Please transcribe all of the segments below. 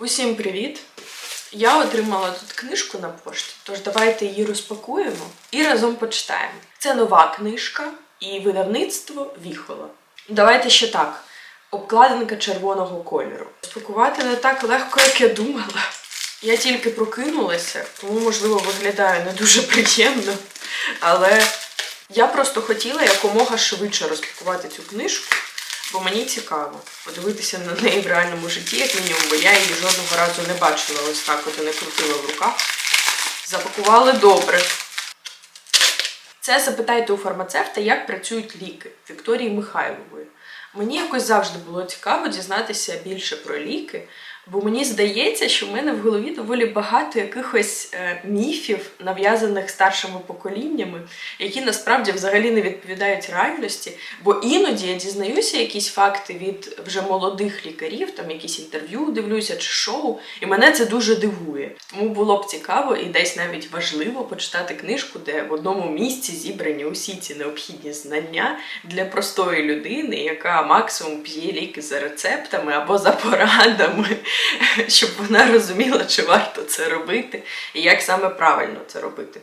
Усім привіт! Я отримала тут книжку на пошті, тож давайте її розпакуємо і разом почитаємо. Це нова книжка і видавництво Віхола. Давайте ще так. Обкладинка червоного кольору. Розпакувати не так легко, як я думала. Я тільки прокинулася, тому, можливо, виглядаю не дуже приємно. Але я просто хотіла якомога швидше розпакувати цю книжку, бо мені цікаво подивитися на неї в реальному житті, як мінімум, бо я її жодного разу не бачила ось так, от і не крутила в руках. Запакували добре. Це запитайте у фармацевта, як працюють ліки Вікторії Михайлової. Мені якось завжди було цікаво дізнатися більше про ліки, бо мені здається, що в мене в голові доволі багато якихось е, міфів, нав'язаних старшими поколіннями, які насправді взагалі не відповідають реальності. Бо іноді я дізнаюся якісь факти від вже молодих лікарів, там якісь інтерв'ю дивлюся чи шоу, і мене це дуже дивує. Тому було б цікаво і десь навіть важливо почитати книжку, де в одному місці зібрані усі ці необхідні знання для простої людини, яка максимум п'є ліки за рецептами або за порадами, щоб вона розуміла, чи варто це робити і як саме правильно це робити.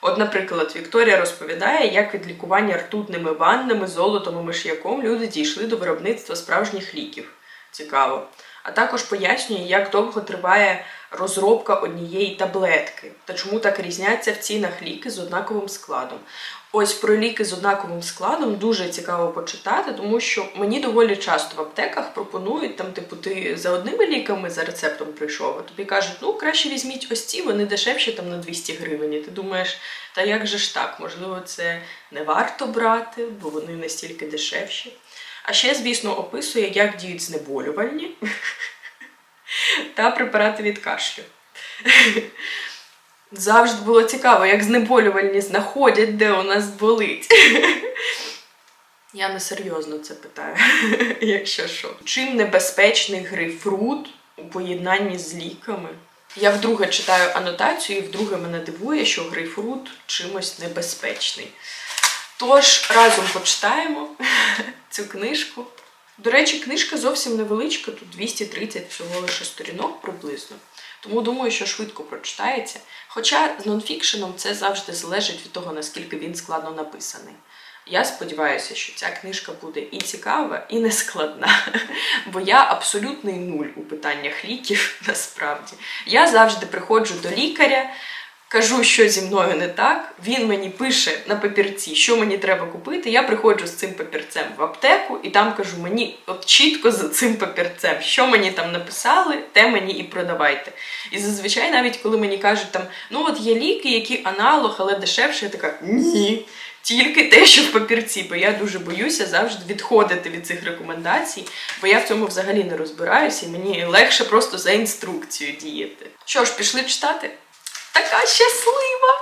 От, наприклад, Вікторія розповідає, як від лікування ртутними ваннами, золотом і миш'яком люди дійшли до виробництва справжніх ліків. Цікаво. А також пояснює, як довго триває розробка однієї таблетки та чому так різняться в цінах ліки з однаковим складом. Ось про ліки з однаковим складом дуже цікаво почитати, тому що мені доволі часто в аптеках пропонують там, типу, ти за одними ліками за рецептом прийшов, а тобі кажуть, ну краще візьміть ось ці, вони дешевші там на 200 гривень. І ти думаєш, та як же ж так? Можливо, це не варто брати, бо вони настільки дешевші. А ще, звісно, описує, як діють знеболювальні та препарати від кашлю. Завжди було цікаво, як знеболювальні знаходять, де у нас болить. Я не серйозно це питаю, якщо що. Чим небезпечний грейпфрут у поєднанні з ліками? Я вдруге читаю анотацію, і вдруге мене дивує, що грейпфрут чимось небезпечний. Тож разом почитаємо цю книжку. До речі, книжка зовсім невеличка, тут 230 всього лише сторінок приблизно. Тому думаю, що швидко прочитається. Хоча з нонфікшеном це завжди залежить від того, наскільки він складно написаний. Я сподіваюся, що ця книжка буде і цікава, і нескладна. Бо я абсолютний нуль у питаннях ліків насправді. Я завжди приходжу до лікаря, кажу, що зі мною не так. Він мені пише на папірці, що мені треба купити. Я приходжу з цим папірцем в аптеку і там кажу, мені от чітко за цим папірцем, що мені там написали, те мені і продавайте. І зазвичай, навіть коли мені кажуть, там ну от є ліки, які аналог, але дешевше, я така ні. Тільки те, що в папірці, бо я дуже боюся завжди відходити від цих рекомендацій, бо я в цьому взагалі не розбираюся, і мені легше просто за інструкцією діяти. Що ж, пішли читати? Така щаслива!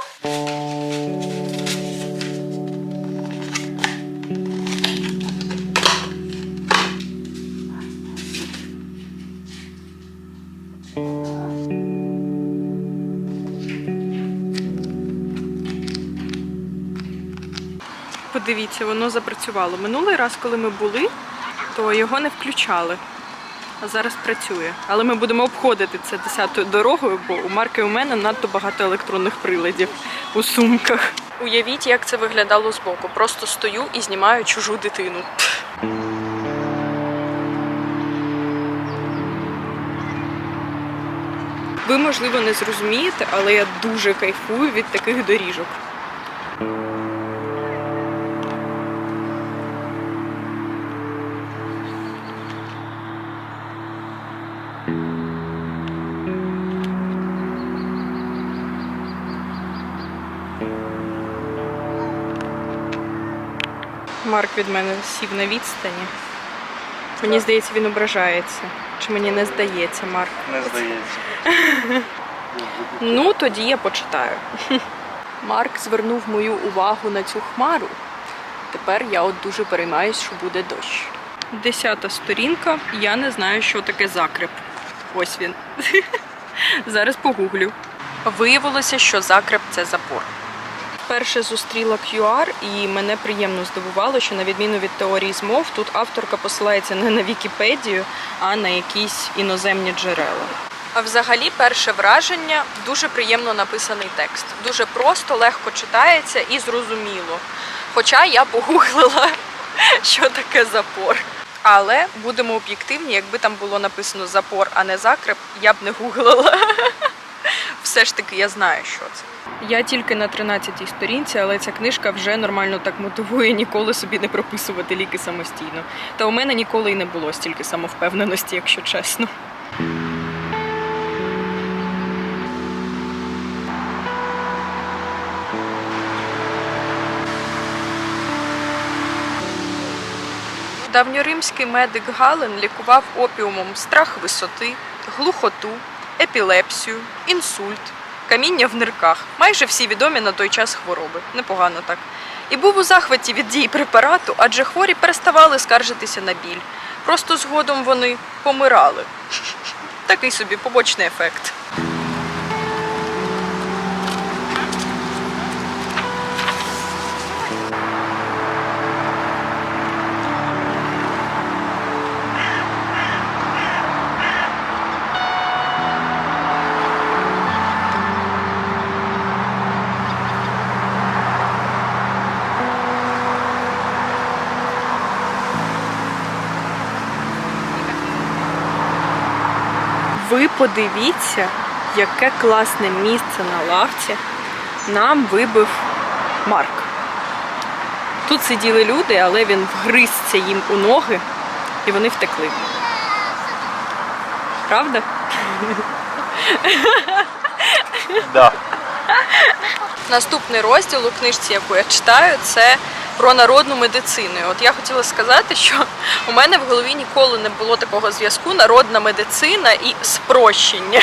Подивіться, воно запрацювало. Минулий раз, коли ми були, то його не включали. А зараз працює. Але ми будемо обходити це десятою дорогою, бо у Марки у мене надто багато електронних приладів у сумках. Уявіть, як це виглядало збоку. Просто стою і знімаю чужу дитину. Ви, можливо, не зрозумієте, але я дуже кайфую від таких доріжок. Марк від мене сів на відстані. Мені здається, він ображається. Чи мені не здається, Марк? Не здається. Ну, тоді я почитаю. Марк звернув мою увагу на цю хмару. Тепер я от дуже переймаюсь, що буде дощ. Десята сторінка. Я не знаю, що таке закреп. Ось він. Зараз погуглю. Виявилося, що закреп це запор. Вперше зустріла QR, і мене приємно здивувало, що на відміну від теорії змов, тут авторка посилається не на Вікіпедію, а на якісь іноземні джерела. А взагалі, перше враження дуже приємно написаний текст. Дуже просто, легко читається і зрозуміло. Хоча я погуглила, що таке запор. Але будемо об'єктивні, якби там було написано запор, а не закреп, я б не гуглила. Все ж таки я знаю, що це. Я тільки на 13-й сторінці, але ця книжка вже нормально так мотивує ніколи собі не прописувати ліки самостійно. Та у мене ніколи й не було стільки самовпевненості, якщо чесно. Давньоримський медик Гален лікував опіумом страх висоти, глухоту, епілепсію, інсульт, каміння в нирках, майже всі відомі на той час хвороби. Непогано так. І був у захваті від дії препарату, адже хворі переставали скаржитися на біль. Просто згодом вони помирали. Такий собі побочний ефект. Ви подивіться, яке класне місце на лавці нам вибив Марк. Тут сиділи люди, але він вгризся їм у ноги і вони втекли. Правда? Да. Наступний розділ у книжці, яку я читаю, це про народну медицину. От я хотіла сказати, що у мене в голові ніколи не було такого зв'язку народна медицина і спрощення.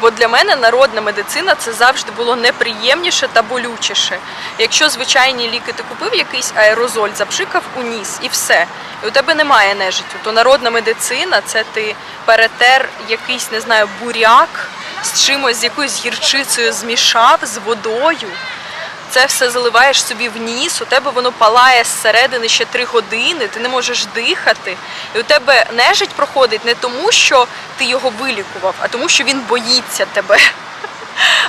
Бо для мене народна медицина це завжди було неприємніше та болючіше. Якщо звичайні ліки ти купив якийсь аерозоль, запшикав у ніс і все. І у тебе немає нежиттю, то народна медицина це ти перетер якийсь, не знаю, буряк з чимось, з якоюсь гірчицею змішав з водою. Це все заливаєш собі в ніс, у тебе воно палає зсередини ще три години, ти не можеш дихати. І у тебе нежить проходить не тому, що ти його вилікував, а тому, що він боїться тебе.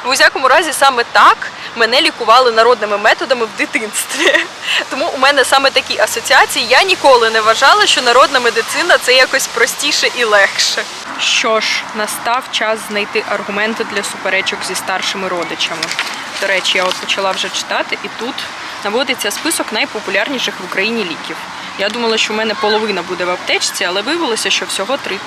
В усякому разі, саме так мене лікували народними методами в дитинстві. Тому у мене саме такі асоціації. Я ніколи не вважала, що народна медицина це якось простіше і легше. Що ж, настав час знайти аргументи для суперечок зі старшими родичами. До речі, я от почала вже читати, і тут наводиться список найпопулярніших в Україні ліків. Я думала, що в мене половина буде в аптечці, але виявилося, що всього три.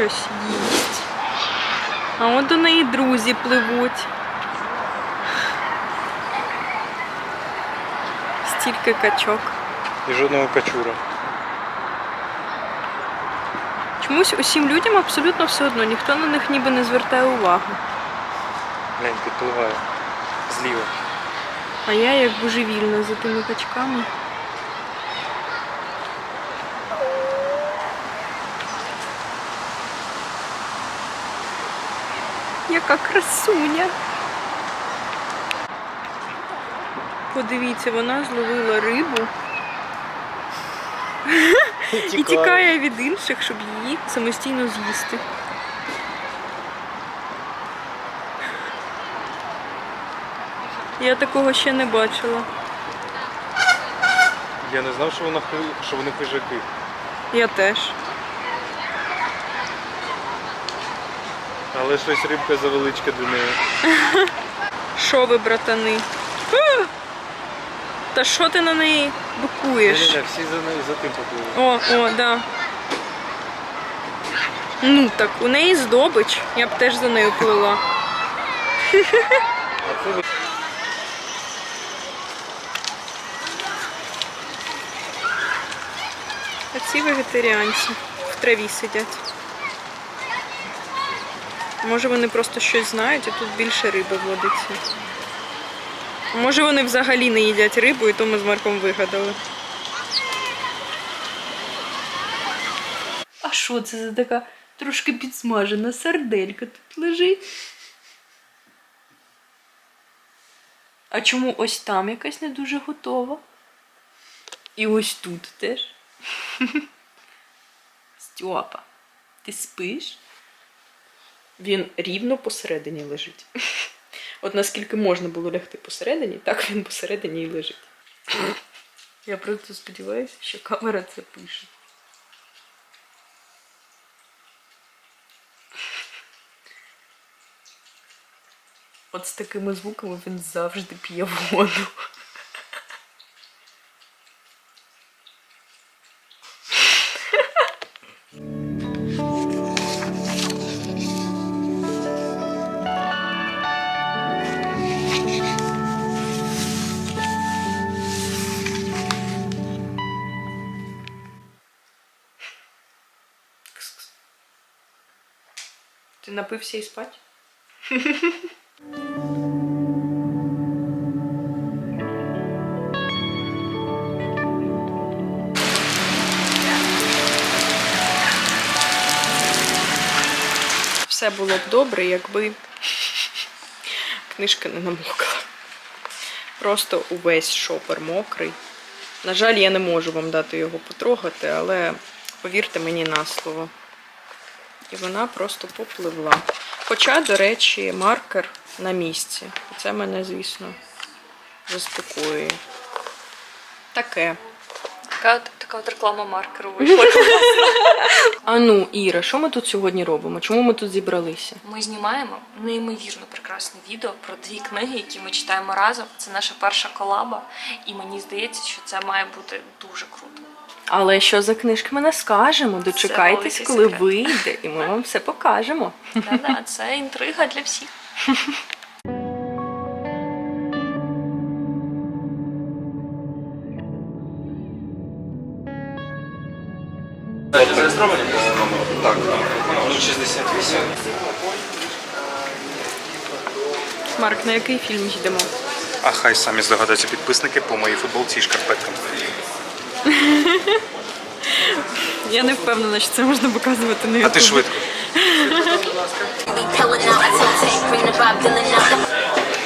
Щось їсть. А от до неї друзі пливуть. Стільки качок. І жодного качура. Чомусь усім людям абсолютно все одно, ніхто на них ніби не звертає уваги. Глянь, підпливає. Зліва. А я як божевільна за тими качками. Яка красуня. Подивіться, вона зловила рибу і тікає від інших, щоб її самостійно з'їсти. Я такого ще не бачила. Я не знав, що, вона, хи- що вони хижаки. Я теж. Але щось рибка завеличка для неї. Що ви, братани? А! Та що ти на неї бикуєш? Ні-ні-ні, всі за, нею- за тим попливли. О, о, да. Ну так, у неї здобич. Я б теж за нею плила. А ці вегетаріанці в траві сидять. Може вони просто щось знають, і тут більше риби водиться. Може вони взагалі не їдять рибу, і то ми з Марком вигадали. А що це за така трошки підсмажена сарделька тут лежить? А чому ось там якась не дуже готова? І ось тут теж. Стьопа, ти спиш? Він рівно посередині лежить. От наскільки можна було лягти посередині, так він посередині і лежить. Я просто сподіваюся, що камера це пише. От з такими звуками він завжди п'є воду. Напився і спать? Все було б добре, якби книжка не намокла. Просто увесь шопер мокрий. На жаль, я не можу вам дати його потрогати, але повірте мені на слово. І вона просто попливла. Хоча, до речі, маркер на місці. Це мене, звісно, заспокоює. Таке. Така, така от реклама маркеру вийшла. А ну, Іра, що ми тут сьогодні робимо? Чому ми тут зібралися? Ми знімаємо неймовірно прекрасне відео про дві книги, які ми читаємо разом. Це наша перша колаба, і мені здається, що це має бути дуже круто. Але що за книжки ми не скажемо? Дочекайтесь, коли вийде, і ми вам все покажемо. Да-да, це інтрига для всіх. Зареєстровані? Так. 068. Марк, на який фільм йдемо? А хай самі здогадаються підписники по моїй футболці і шкарпеткам. Я не впевнена, що це можна показувати на А ти швидко.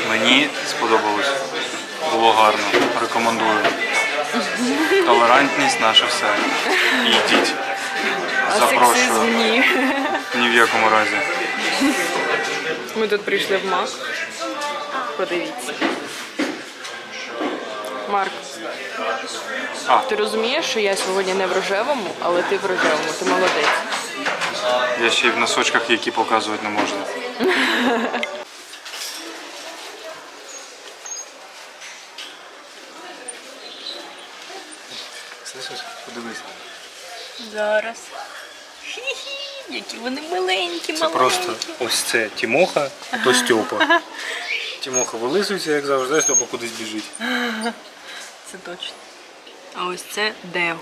Мені сподобалось. Було гарно. Рекомендую. Толерантність наше все. Йдіть. Запрошую. ні. Ні в якому разі. Ми тут прийшли в МАК. Подивіться. Марк, А, ти розумієш, що я сьогодні не в рожевому, але ти в рожевому, ти молодець. я ще й в носочках, які показувати не можна. Слышиш? Подивись. Зараз. Які вони миленькі, Це просто ось це Тімоха, то Стьопа. Тімоха вилизується, як завжди, а Стьопа кудись біжить. Це точно. А ось це Дегу.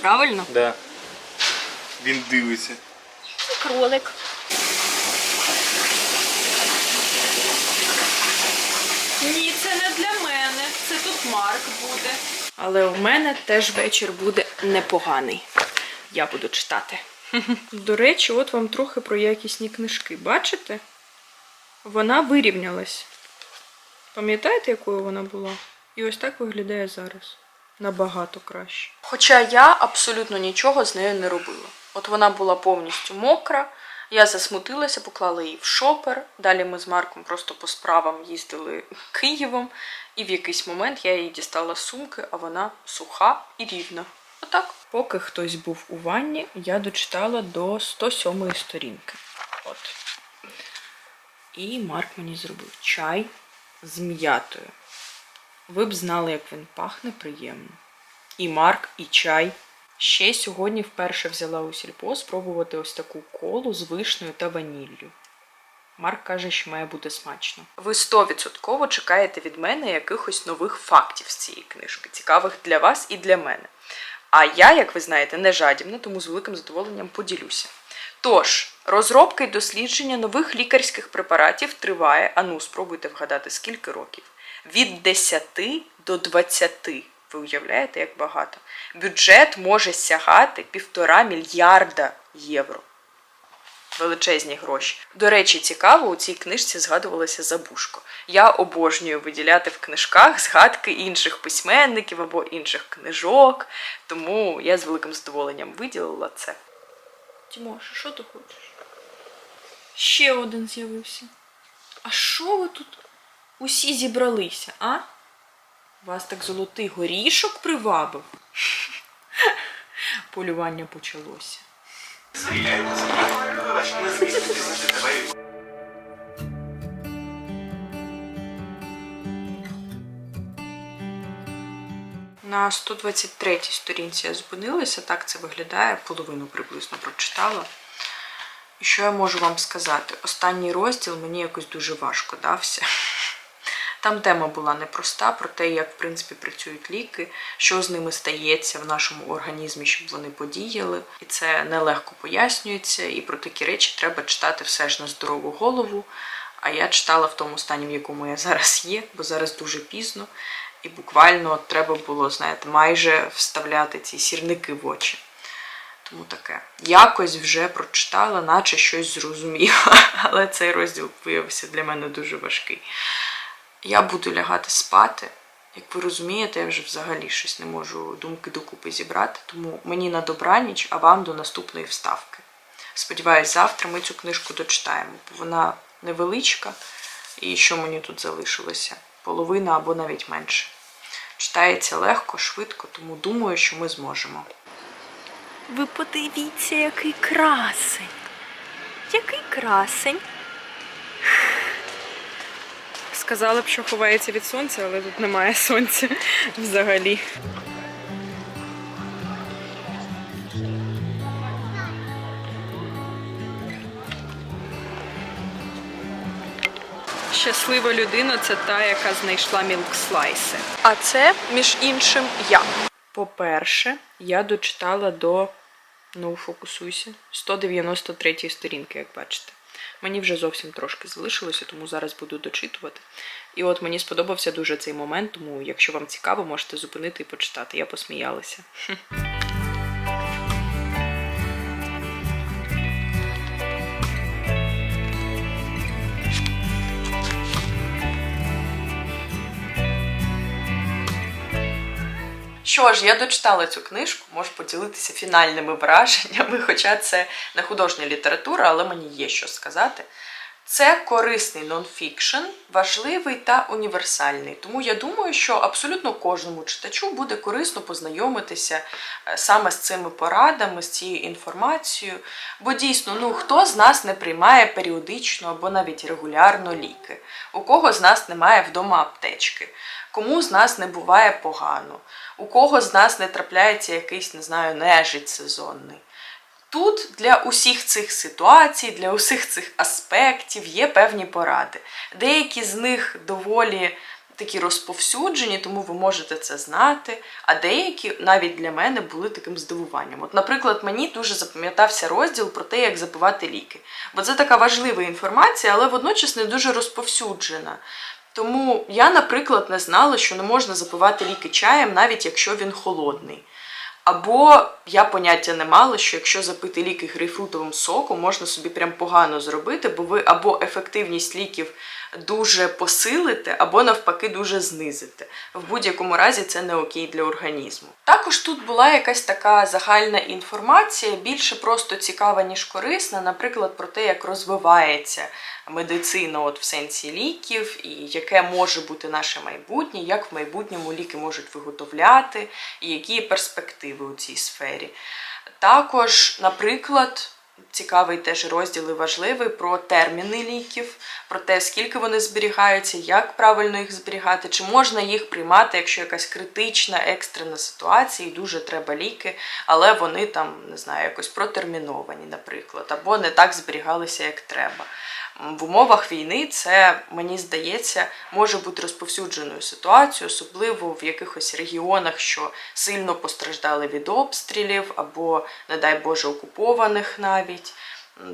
Правильно? Да. Він дивиться. Кролик. Ні, це не для мене. Це тут Марк буде. Але у мене теж вечір буде непоганий. Я буду читати. До речі, от вам трохи про якісні книжки. Бачите? Вона вирівнялась. Пам'ятаєте, якою вона була? І ось так виглядає зараз. Набагато краще. Хоча я абсолютно нічого з нею не робила. От вона була повністю мокра, я засмутилася, поклала її в шопер. Далі ми з Марком просто по справам їздили Києвом, і в якийсь момент я її дістала з сумки, а вона суха і рівна. Отак. Поки хтось був у ванні, я дочитала до 107 сторінки. От. І Марк мені зробив чай з м'ятою. Ви б знали, як він пахне приємно. І Марк, і чай. Ще сьогодні вперше взяла у сільпо спробувати ось таку колу з вишнею та ваніллю. Марк каже, що має бути смачно. Ви стовідсотково чекаєте від мене якихось нових фактів з цієї книжки, цікавих для вас і для мене. А я, як ви знаєте, не жадібна, тому з великим задоволенням поділюся. Тож, розробка і дослідження нових лікарських препаратів триває, а ну, спробуйте вгадати, скільки років? Від 10 до 20. Ви уявляєте, як багато? Бюджет може сягати півтора мільярда євро. Величезні гроші. До речі, цікаво, у цій книжці згадувалося Забушко. Я обожнюю виділяти в книжках згадки інших письменників або інших книжок, тому я з великим задоволенням виділила це. Тімоша, що ти хочеш? Ще один з'явився. А що ви тут усі зібралися, а? Вас так золотий горішок привабив? Полювання почалося. На 123 сторінці я зупинилася, так це виглядає, половину приблизно прочитала. І що я можу вам сказати? Останній розділ мені якось дуже важко дався. Там тема була непроста про те, як в принципі працюють ліки, що з ними стається в нашому організмі, щоб вони подіяли. І це нелегко пояснюється, і про такі речі треба читати все ж на здорову голову. А я читала в тому стані, в якому я зараз є, бо зараз дуже пізно. І буквально треба було, знаєте, майже вставляти ці сірники в очі. Тому таке. Якось вже прочитала, наче щось зрозуміла. Але цей розділ виявився для мене дуже важкий. Я буду лягати спати. Як ви розумієте, я вже взагалі щось не можу думки докупи зібрати, тому мені на добраніч, а вам до наступної вставки. Сподіваюсь, завтра ми цю книжку дочитаємо, бо вона невеличка, і що мені тут залишилося? Половина або навіть менше. Читається легко, швидко, тому думаю, що ми зможемо. Ви подивіться, який красень. Який красень. Сказала б, що ховається від сонця, але тут немає сонця взагалі. Щаслива людина це та, яка знайшла мілкслайси. А це, між іншим, я. По-перше, я дочитала до, ну, фокусуйся, 193 сторінки, як бачите. Мені вже зовсім трошки залишилося, тому зараз буду дочитувати. І от мені сподобався дуже цей момент, тому якщо вам цікаво, можете зупинити і почитати. Я посміялася. Що ж, я дочитала цю книжку, можу поділитися фінальними враженнями, хоча це не художня література, але мені є що сказати. Це корисний нонфікшн, важливий та універсальний. Тому я думаю, що абсолютно кожному читачу буде корисно познайомитися е, саме з цими порадами, з цією інформацією. Бо дійсно, ну хто з нас не приймає періодично або навіть регулярно ліки? У кого з нас немає вдома аптечки? Кому з нас не буває погано? У кого з нас не трапляється якийсь, не знаю, нежить сезонний? Тут для усіх цих ситуацій, для усіх цих аспектів є певні поради. Деякі з них доволі такі розповсюджені, тому ви можете це знати. А деякі навіть для мене були таким здивуванням. От, наприклад, мені дуже запам'ятався розділ про те, як запивати ліки. Бо це така важлива інформація, але водночас не дуже розповсюджена. Тому я, наприклад, не знала, що не можна запивати ліки чаєм, навіть якщо він холодний. Або я поняття не мала, що якщо запити ліки грейпфрутовим соком, можна собі прям погано зробити, бо ви або ефективність ліків дуже посилите, або навпаки дуже знизите. В будь-якому разі це не окей для організму. Також тут була якась така загальна інформація, більше просто цікава, ніж корисна, наприклад, про те, як розвивається медицина от в сенсі ліків, і яке може бути наше майбутнє, як в майбутньому ліки можуть виготовляти, і які перспективи у цій сфері. Також, наприклад, цікавий теж розділ і важливий про терміни ліків, про те, скільки вони зберігаються, як правильно їх зберігати, чи можна їх приймати, якщо якась критична екстрена ситуація, і дуже треба ліки, але вони там, не знаю, якось протерміновані, наприклад, або не так зберігалися, як треба. В умовах війни це, мені здається, може бути розповсюдженою ситуацією, особливо в якихось регіонах, що сильно постраждали від обстрілів або, не дай Боже, окупованих навіть.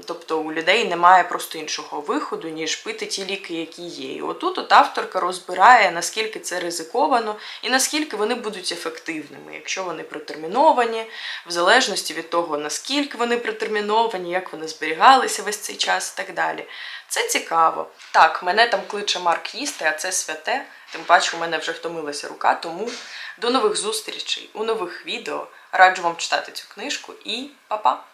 Тобто у людей немає просто іншого виходу, ніж пити ті ліки, які є. І отут от авторка розбирає, наскільки це ризиковано і наскільки вони будуть ефективними, якщо вони протерміновані, в залежності від того, наскільки вони протерміновані, як вони зберігалися весь цей час і так далі. Це цікаво. Так, мене там кличе Марк їсти, а це святе. Тим паче, у мене вже втомилася рука, тому до нових зустрічей у нових відео. Раджу вам читати цю книжку і па-па!